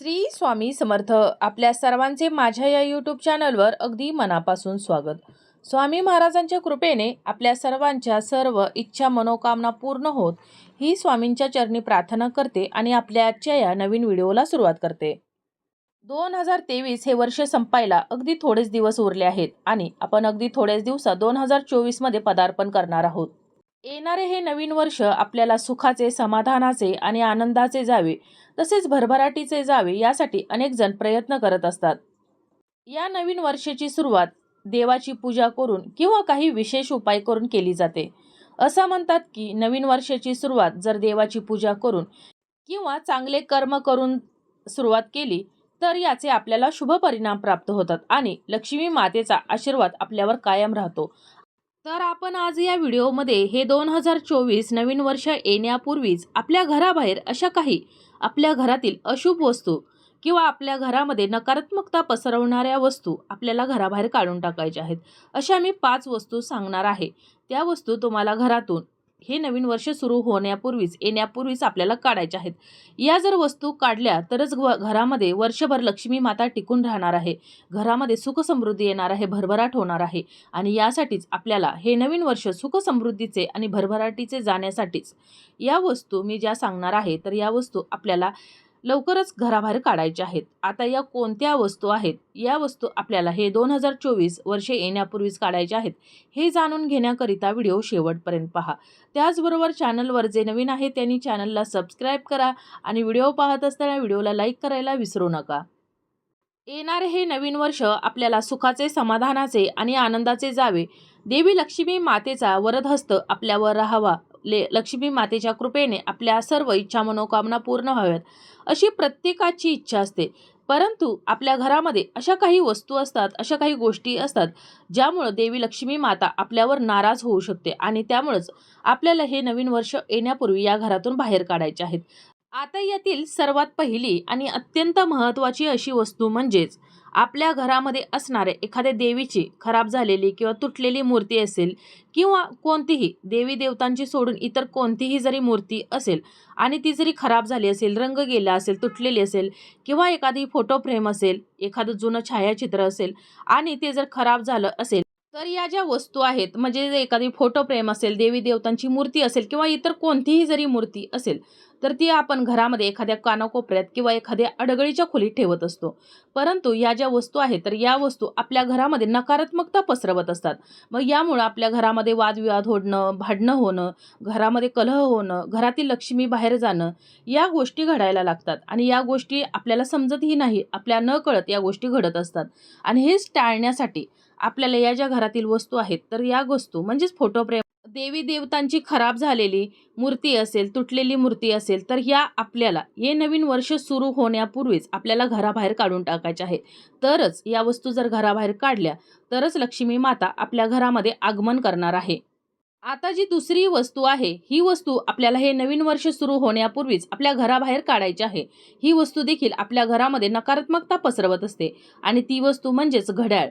श्री स्वामी समर्थ. आपल्या सर्वांचे माझ्या या यूट्यूब चॅनलवर अगदी मनापासून स्वागत. स्वामी महाराजांच्या कृपेने आपल्या सर्वांच्या सर्व इच्छा मनोकामना पूर्ण होत ही स्वामींच्या चरणी प्रार्थना करते आणि आपल्या आजच्या या नवीन व्हिडिओला सुरुवात करते. दोन हजार तेवीस हे वर्ष संपायला अगदी थोडेच दिवस उरले आहेत आणि आपण अगदी थोड्याच दिवसात दोन हजार चोवीसमध्ये पदार्पण करणार आहोत. येणारे हे नवीन वर्ष आपल्याला सुखाचे समाधानाचे आणि आनंदाचे जावे तसेच भरभराटीचे जावे यासाठी अनेक जण प्रयत्न करत असतात. या नवीन वर्षाची सुरुवात देवाची पूजा करून किंवा काही विशेष उपाय करून केली जाते. असं म्हणतात की नवीन वर्षाची सुरुवात जर देवाची पूजा करून किंवा चांगले कर्म करून सुरुवात केली तर याचे आपल्याला शुभ परिणाम प्राप्त होतात आणि लक्ष्मी मातेचा आशीर्वाद आपल्यावर कायम राहतो. तर आपण आज या व्हिडिओमध्ये हे दोन हजार चोवीस नवीन वर्ष येण्यापूर्वीच आपल्या घराबाहेर अशा काही आपल्या घरातील अशुभ वस्तू किंवा आपल्या घरामध्ये नकारात्मकता पसरवणाऱ्या वस्तू आपल्याला घराबाहेर काढून टाकायच्या आहेत. अशा मी पाच वस्तू सांगणार आहे. त्या वस्तू तुम्हाला घरातून हे नवीन वर्ष सुरू होण्यापूर्वीच येण्यापूर्वीच आपल्याला काढायच्या आहेत. या जर वस्तू काढल्या तरच घरामध्ये वर्षभर लक्ष्मी माता टिकून राहणार आहे. घरामध्ये सुखसमृद्धी येणार आहे भरभराट होणार आहे. आणि यासाठीच आपल्याला हे नवीन वर्ष सुखसमृद्धीचे आणि भरभराटीचे जाण्यासाठीच. या वस्तू मी ज्या सांगणार आहे तर या वस्तू आपल्याला लवकरच घराबाहेर काढायच्या आहेत. आता या कोणत्या वस्तू आहेत? या वस्तू आपल्याला हे दोन हजार चोवीस वर्षे येण्यापूर्वीच काढायच्या आहेत. हे जाणून घेण्याकरिता व्हिडिओ शेवटपर्यंत पहा. त्याचबरोबर चॅनलवर जे नवीन आहे त्यांनी चॅनलला सबस्क्राईब करा आणि व्हिडिओ पाहत असताना व्हिडिओला लाईक करायला विसरू नका. येणारे हे नवीन वर्ष आपल्याला सुखाचे समाधानाचे आणि आनंदाचे जावे. देवी लक्ष्मी मातेचा वरदहस्त आपल्यावर राहावा. ले लक्ष्मी मातेच्या कृपेने आपल्या सर्व इच्छा मनोकामना पूर्ण व्हाव्यात अशी प्रत्येकाची इच्छा असते. परंतु आपल्या घरामध्ये अशा काही वस्तू असतात अशा काही गोष्टी असतात ज्यामुळं देवी लक्ष्मी माता आपल्यावर नाराज होऊ शकते आणि त्यामुळंच आपल्याला हे नवीन वर्ष येण्यापूर्वी या घरातून बाहेर काढायचे आहेत. आता यातील सर्वात पहिली आणि अत्यंत महत्त्वाची अशी वस्तू म्हणजेच आपल्या घरामध्ये असणारे एखाद्या देवीची खराब झालेली किंवा तुटलेली मूर्ती असेल किंवा कोणतीही देवी देवतांची सोडून इतर कोणतीही जरी मूर्ती असेल आणि ती जरी खराब झाली असेल रंग गेला असेल तुटलेली असेल किंवा एखादी फोटो फ्रेम असेल एखादं जुनं छायाचित्र असेल आणि ते जर खराब झालं असेल तर या ज्या वस्तू आहेत म्हणजे एखादी फोटो फ्रेम असेल देवी देवतांची मूर्ती असेल किंवा इतर कोणतीही जरी मूर्ती असेल तर ती आपण घरामध्ये एखाद्या कानाकोपऱ्यात किंवा एखाद्या अडगळीच्या खोलीत ठेवत असतो. परंतु या ज्या वस्तू आहेत तर या वस्तू आपल्या घरामध्ये नकारात्मकता पसरवत असतात. मग यामुळं आपल्या घरामध्ये वादविवाद होणं भांडणं होणं घरामध्ये कलह होणं घरातील लक्ष्मी बाहेर जाणं या गोष्टी घडायला लागतात. आणि या गोष्टी आपल्याला समजतही नाही आपल्या न कळत या गोष्टी घडत असतात. आणि हेच टाळण्यासाठी आपल्याला या ज्या घरातील वस्तू आहेत तर या वस्तू म्हणजेच फोटो फ्रेम देवी देवतांची खराब झालेली मूर्ती असेल तुटलेली मूर्ती असेल तर ह्या आपल्याला हे नवीन वर्ष सुरू होण्यापूर्वीच आपल्याला घराबाहेर काढून टाकायच्या आहे तरच या वस्तू जर घराबाहेर काढल्या तरच लक्ष्मी माता आपल्या घरामध्ये आगमन करणार आहे. आता जी दुसरी वस्तू आहे ही वस्तू आपल्याला हे नवीन वर्ष सुरू होण्यापूर्वीच आपल्या घराबाहेर काढायची आहे. ही वस्तू देखील आपल्या घरामध्ये नकारात्मकता पसरवत असते. आणि ती वस्तू म्हणजेच घड्याळ.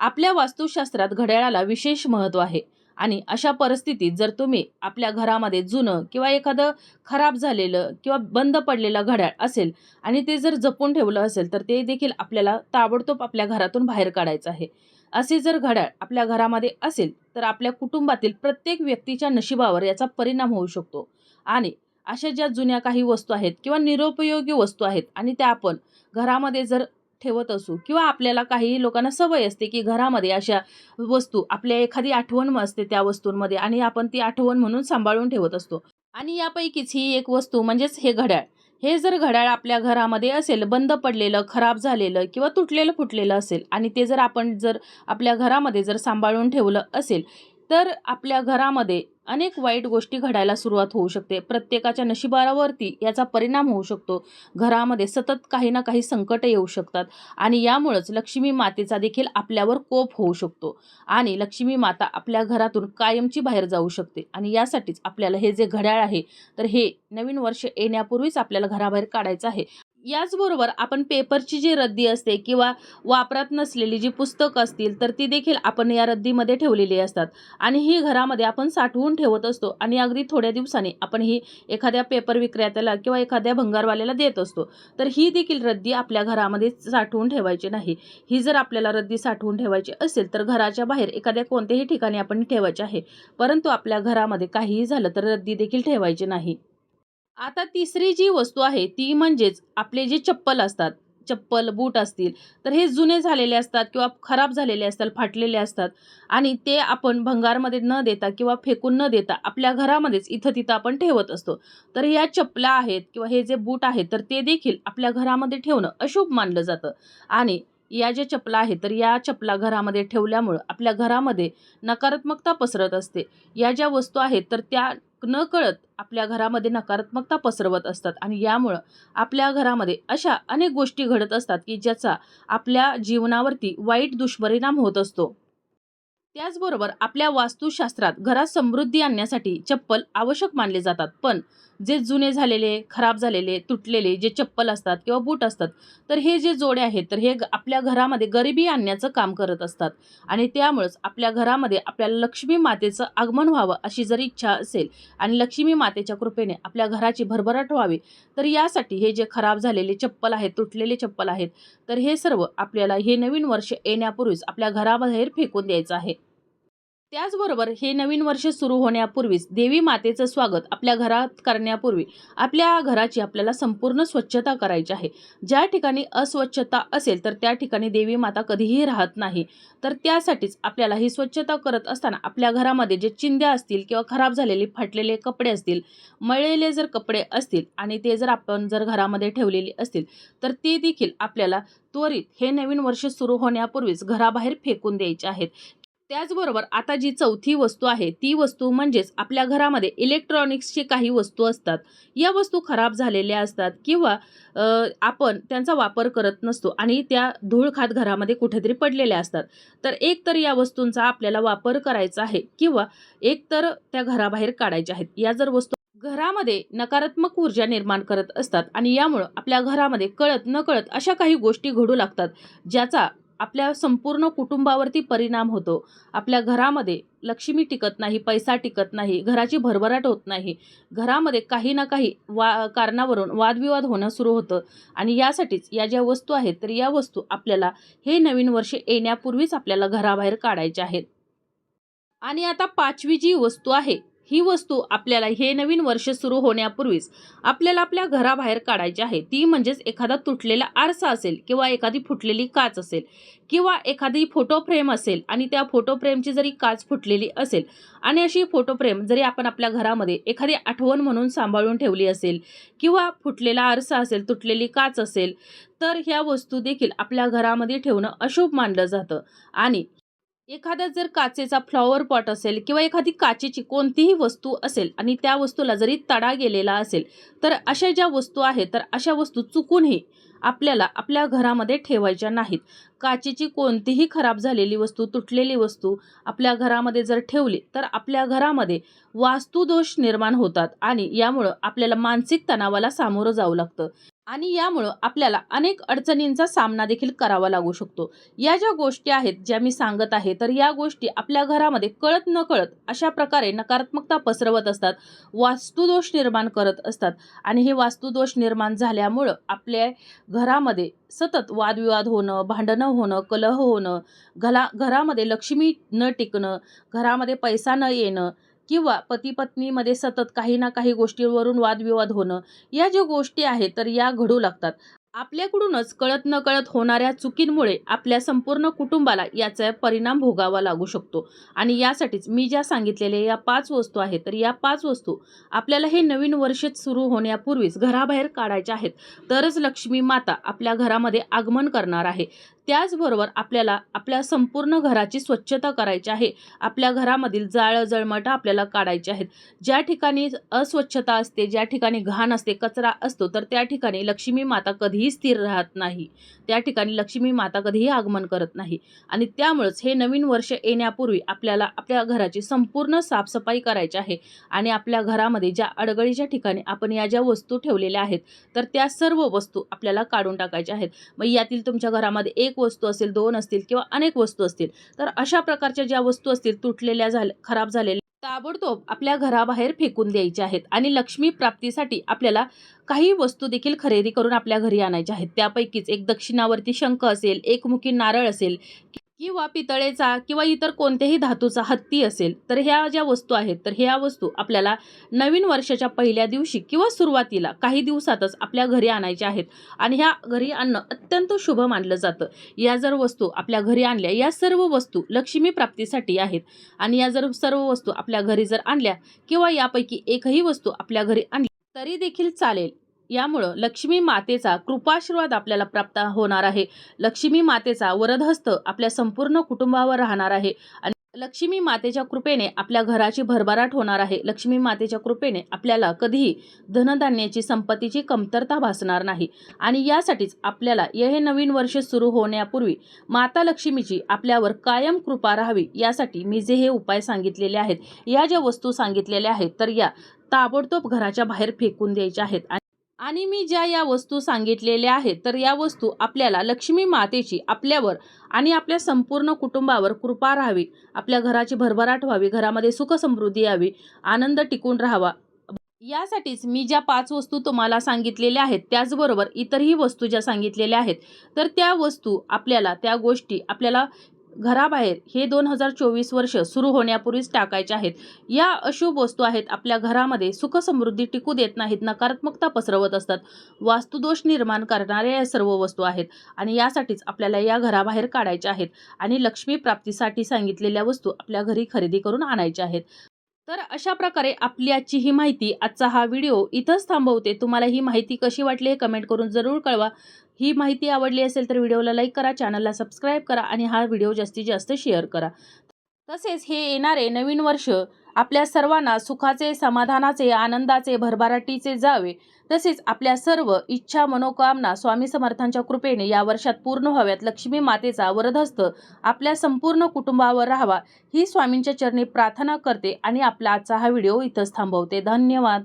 आपल्या वास्तुशास्त्रात घड्याळाला विशेष महत्त्व आहे. आणि अशा परिस्थितीत जर तुम्ही आपल्या घरामध्ये जुनं किंवा एखादं खराब झालेलं किंवा बंद पडलेलं घड्याळ असेल आणि ते जर जपून ठेवलं असेल तर ते देखील आपल्याला ताबडतोब आपल्या घरातून बाहेर काढायचं आहे. असे जर घड्याळ आपल्या घरामध्ये असेल तर आपल्या कुटुंबातील प्रत्येक व्यक्तीच्या नशिबावर याचा परिणाम होऊ शकतो. आणि अशा ज्या जुन्या काही वस्तू आहेत किंवा निरुपयोगी वस्तू आहेत आणि त्या आपण घरामध्ये जर ठेवत असू किंवा आपल्याला काही लोकांना सवय असते की घरामध्ये अशा वस्तू आपल्या एखादी आठवण असते त्या वस्तूंमध्ये आणि आपण ती आठवण म्हणून सांभाळून ठेवत असतो. आणि यापैकीच ही एक वस्तू म्हणजेच हे घड्याळ. हे जर घड्याळ आपल्या घरामध्ये असेल बंद पडलेलं खराब झालेलं किंवा तुटलेलं फुटलेलं असेल आणि ते जर आपण जर आपल्या घरामध्ये जर सांभाळून ठेवलं असेल तर आपल्या घरामध्ये अनेक वाईट गोष्टी घडायला सुरुवात होऊ शकते. प्रत्येकाच्या नशिबावरती याचा परिणाम होऊ शकतो. घरामध्ये सतत काही ना काही संकट येऊ शकतात आणि यामुळंच लक्ष्मी मातेचा देखील आपल्यावर कोप होऊ शकतो आणि लक्ष्मी माता आपल्या घरातून कायमची बाहेर जाऊ शकते आणि यासाठीच आपल्याला हे जे घड्याळ आहे तर हे नवीन वर्ष येण्यापूर्वीच आपल्याला घराबाहेर काढायचं आहे. याचबरोबर आपण पेपरची जी रद्दी असते किंवा वापरात नसलेली जी पुस्तकं असतील तर ती देखील आपण या रद्दीमध्ये ठेवलेली असतात. आणि ही घरामध्ये आपण साठवून ठेवत असतो आणि अगदी थोड्या दिवसांनी आपण ही एखाद्या पेपर विक्रेत्याला किंवा एखाद्या भंगारवाल्याला देत असतो. तर ही देखील रद्दी आपल्या घरामध्ये साठवून ठेवायची नाही. ही जर आपल्याला रद्दी साठवून ठेवायची असेल तर घराच्या बाहेर एखाद्या कोणत्याही ठिकाणी आपण ठेवायची आहे. परंतु आपल्या घरामध्ये काहीही झालं तर रद्दी देखील ठेवायची नाही. आता तिसरी जी वस्तू आहे ती म्हणजेच आपले जे चप्पल असतात चप्पल बूट असतील तर हे जुने झालेले असतात किंवा खराब झालेले असतात फाटलेले असतात आणि ते आपण भंगारमध्ये न देता किंवा फेकून न देता आपल्या घरामध्येच इथं तिथं आपण ठेवत असतो. तर ह्या चपला आहेत किंवा हे जे बूट आहेत तर ते देखील आपल्या घरामध्ये ठेवणं अशुभ मानलं जातं. आणि या ज्या चपला आहेत तर या चपला घरामध्ये ठेवल्यामुळं आपल्या घरामध्ये नकारात्मकता पसरत असते. या ज्या वस्तू आहेत तर त्या न कळत आपल्या घरामध्ये नकारात्मकता पसरवत असतात आणि यामुळं आपल्या घरामध्ये अशा अनेक गोष्टी घडत असतात की ज्याचा आपल्या जीवनावरती वाईट दुष्परिणाम होत असतो. त्याचबरोबर आपल्या वास्तुशास्त्रात घरात समृद्धी आणण्यासाठी चप्पल आवश्यक मानले जातात. पण जे जुने झालेले खराब झालेले तुटलेले जे चप्पल असतात किंवा बूट असतात तर हे जे जोडे आहेत तर हे आपल्या घरामध्ये गरिबी आणण्याचं काम करत असतात. आणि त्यामुळंच आपल्या घरामध्ये आपल्याला लक्ष्मी मातेचं आगमन व्हावं अशी जर इच्छा असेल आणि लक्ष्मी मातेच्या कृपेने आपल्या घराची भरभराट व्हावी तर यासाठी हे जे खराब झालेले चप्पल आहेत तुटलेले चप्पल आहेत तर हे सर्व आपल्याला हे नवीन वर्ष येण्यापूर्वीच आपल्या घराबाहेर फेकून द्यायचं आहे. त्याचबरोबर हे नवीन वर्ष सुरू होण्यापूर्वीच देवी मातेचं स्वागत आपल्या घरात करण्यापूर्वी आपल्या घराची आपल्याला संपूर्ण स्वच्छता करायची आहे. ज्या ठिकाणी अस्वच्छता असेल तर त्या ठिकाणी देवी माता कधीही राहत नाही. तर त्यासाठीच आपल्याला ही स्वच्छता करत असताना आपल्या घरामध्ये जे चिंध्या असतील किंवा खराब झालेले फाटलेले कपडे असतील मळलेले जर कपडे असतील आणि ते जर आपण जर घरामध्ये ठेवलेले असतील तर ते देखील आपल्याला त्वरित हे नवीन वर्ष सुरू होण्यापूर्वीच घराबाहेर फेकून द्यायचे आहेत. त्याचबरोबर आता जी चौथी वस्तू आहे ती वस्तू म्हणजेच आपल्या घरामध्ये इलेक्ट्रॉनिक्सची काही वस्तू असतात. या वस्तू खराब झालेल्या असतात किंवा आपण त्यांचा वापर करत नसतो आणि त्या धूळ खात घरामध्ये कुठेतरी पडलेल्या असतात. तर एक तर या वस्तूंचा आपल्याला वापर करायचा आहे किंवा एक तर त्या घराबाहेर काढायच्या आहेत. या जर वस्तू घरामध्ये नकारात्मक ऊर्जा निर्माण करत असतात आणि यामुळं आपल्या घरामध्ये कळत न कळत अशा काही गोष्टी घडू लागतात ज्याचा आपल्या संपूर्ण कुटुंबावरती परिणाम होतो. आपल्या घरामध्ये लक्ष्मी टिकत नाही पैसा टिकत नाही घराची भरभराट होत नाही. घरामध्ये काही ना काही वा कारणावरून वादविवाद होणं सुरू होतं. आणि यासाठीच या ज्या वस्तू आहेत तर या वस्तू आपल्याला हे नवीन वर्ष येण्यापूर्वीच आपल्याला घराबाहेर काढायच्या आहेत. आणि आता पाचवी जी वस्तू आहे ही वस्तू आपल्याला हे नवीन वर्ष सुरू होण्यापूर्वीच आपल्याला आपल्या घराबाहेर काढायची आहे. ती म्हणजेच एखादा तुटलेला आरसा असेल किंवा एखादी फुटलेली काच असेल किंवा एखादी फोटो फ्रेम असेल आणि त्या फोटो फ्रेमची जरी काच फुटलेली असेल आणि अशी फोटो फ्रेम जरी आपण आपल्या घरामध्ये एखादी आठवण म्हणून सांभाळून ठेवली असेल किंवा फुटलेला आरसा असेल तुटलेली काच असेल तर ह्या वस्तू देखील आपल्या घरामध्ये ठेवणं अशुभ मानलं जातं. आणि एखादा जर काचेचा फ्लॉवर पॉट असेल किंवा एखादी काचेची कोणतीही वस्तू असेल आणि त्या वस्तूला जरी तडा गेलेला असेल तर अशा ज्या वस्तू आहेत तर अशा वस्तू चुकूनही आपल्याला आपल्या घरामध्ये ठेवायच्या नाहीत. काचेची कोणतीही खराब झालेली वस्तू तुटलेली वस्तू आपल्या घरामध्ये जर ठेवली तर आपल्या घरामध्ये वास्तुदोष निर्माण होतात आणि यामुळं आपल्याला मानसिक तणावाला सामोरं जावं लागतं. आणि यामुळं आपल्याला अनेक अडचणींचा सामना देखील करावा लागू शकतो. या ज्या गोष्टी आहेत ज्या मी सांगत आहे तर या गोष्टी आपल्या घरामध्ये कळत न कळत अशा प्रकारे नकारात्मकता पसरवत असतात वास्तुदोष निर्माण करत असतात आणि हे वास्तुदोष निर्माण झाल्यामुळं आपल्या घरामध्ये सतत वादविवाद होणं भांडणं होणं कलह होणं घरा घरामध्ये लक्ष्मी न टिकणं घरामध्ये पैसा न येणं किंवा पती पत्नीमध्ये सतत काही ना काही गोष्टीवरून वादविवाद होणं या ज्या गोष्टी आहेत तर या घडू लागतात. आपल्याकडूनच कळत न कळत होणाऱ्या चुकींमुळे आपल्या संपूर्ण कुटुंबाला याचा परिणाम भोगावा लागू शकतो. आणि यासाठीच मी ज्या सांगितलेल्या या पाच वस्तू आहेत तर या पाच वस्तू आपल्याला हे नवीन वर्ष सुरू होण्यापूर्वीच घराबाहेर काढायच्या आहेत. तरच लक्ष्मी माता आपल्या घरामध्ये आगमन करणार आहे. त्याचबरोबर आपल्याला आपल्या संपूर्ण घराची स्वच्छता करायची आहे. आपल्या घरामधील जाळं जळमटं आपल्याला काढायचे आहेत. ज्या ठिकाणी अस्वच्छता असते ज्या ठिकाणी घाण असते कचरा असतो तर त्या ठिकाणी लक्ष्मी माता कधीही स्थिर राहत नाही. त्या ठिकाणी लक्ष्मी माता कधीही आगमन करत नाही. आणि त्यामुळेच हे नवीन वर्ष येण्यापूर्वी आपल्याला आपल्या घराची संपूर्ण साफसफाई करायची आहे. आणि आपल्या घरामध्ये ज्या अडगळीच्या ठिकाणी आपण या ज्या वस्तू ठेवलेल्या आहेत तर त्या सर्व वस्तू आपल्याला काढून टाकायच्या आहेत. मग यातील तुमच्या घरामध्ये एक वस्तू असेल दोन असतील किंवा अनेक वस्तू असतील तर अशा प्रकारच्या ज्या वस्तू असतील तुटलेल्या झाल्या खराब झालेल्या ताबडतोब आपल्या घराबाहेर फेकून द्यायच्या आहेत आणि लक्ष्मी प्राप्तीसाठी आपल्याला काही वस्तू देखील खरेदी करून आपल्या घरी आणायच्या आहेत. त्यापैकीच एक दक्षिणावरती शंख असेल एकमुखी नारळ असेल किंवा पितळेचा किंवा इतर कोणत्याही धातूचा हत्ती असेल तर ह्या ज्या वस्तू आहेत तर ह्या वस्तू आपल्याला नवीन वर्षाच्या पहिल्या दिवशी किंवा सुरुवातीला काही दिवसातच आपल्या घरी आणायच्या आहेत. आणि ह्या घरी आणणं अत्यंत शुभ मानलं जातं. या जर वस्तू आपल्या घरी आणल्या या सर्व वस्तू लक्ष्मी प्राप्तीसाठी आहेत. आणि या जर सर्व वस्तू आपल्या घरी जर आणल्या किंवा यापैकी एकही वस्तू आपल्या घरी आणली तरी देखील चालेल. यामुळं लक्ष्मी मातेचा कृपाशीर्वाद आपल्याला प्राप्त होणार आहे. लक्ष्मी मातेचा वरदहस्त आपल्या संपूर्ण कुटुंबावर राहणार आहे. आणि लक्ष्मी मातेच्या कृपेने आपल्या घराची भरभराट होणार आहे. लक्ष्मी मातेच्या कृपेने आपल्याला कधीही धनधान्याची संपत्तीची कमतरता भासणार नाही. आणि यासाठीच आपल्याला हे नवीन वर्ष सुरू होण्यापूर्वी माता लक्ष्मीची आपल्यावर कायम कृपा राहावी यासाठी मी जे हे उपाय सांगितलेले आहेत या ज्या वस्तू सांगितलेल्या आहेत तर या ताबडतोब घराच्या बाहेर फेकून द्यायच्या आहेत. आणि मी ज्या या वस्तू सांगितलेल्या आहेत तर या वस्तू आपल्याला लक्ष्मी मातेची आपल्यावर आणि आपल्या संपूर्ण कुटुंबावर कृपा राहावी. आपल्या घराची भरभराट व्हावी घरामध्ये सुख समृद्धी यावी आनंद टिकून राहावा. यासाठीच मी ज्या पाच वस्तू तुम्हाला सांगितलेल्या आहेत त्याचबरोबर इतरही वस्तू ज्या सांगितलेल्या आहेत तर त्या वस्तू आपल्याला त्या गोष्टी आपल्याला घराबाहेर हे दोन हजार चोवीस वर्ष सुरू होण्यापूर्वीच टाकायचे आहेत. या अशुभ वस्तू आहेत आपल्या घरामध्ये सुखसमृद्धी टिकू देत नाहीत नकारात्मकता पसरवत असतात. वास्तुदोष निर्माण करणाऱ्या या सर्व वस्तू आहेत आणि यासाठीच आपल्याला या घराबाहेर काढायच्या आहेत आणि लक्ष्मी प्राप्तीसाठी सांगितलेल्या वस्तू आपल्या घरी खरेदी करून आणायच्या आहेत. तर अशा प्रकारे आपली आजची ही माहिती आजचा हा व्हिडिओ इथंच थांबवते. तुम्हाला ही माहिती कशी वाटली हे कमेंट करून जरूर कळवा. ही माहिती आवडली असेल तर व्हिडिओला लाईक करा चॅनलला सबस्क्राईब करा आणि हा व्हिडिओ जास्तीत जास्त शेअर करा. तसेच हे येणारे नवीन वर्ष आपल्या सर्वांना सुखाचे समाधानाचे आनंदाचे भरभराटीचे जावे. तसेच आपल्या सर्व इच्छा मनोकामना स्वामी समर्थांच्या कृपेने या वर्षात पूर्ण व्हाव्यात. लक्ष्मी मातेचा वरदहस्त आपल्या संपूर्ण कुटुंबावर राहावा ही स्वामींच्या चरणी प्रार्थना करते आणि आपला आजचा हा व्हिडिओ इथंच थांबवते. धन्यवाद.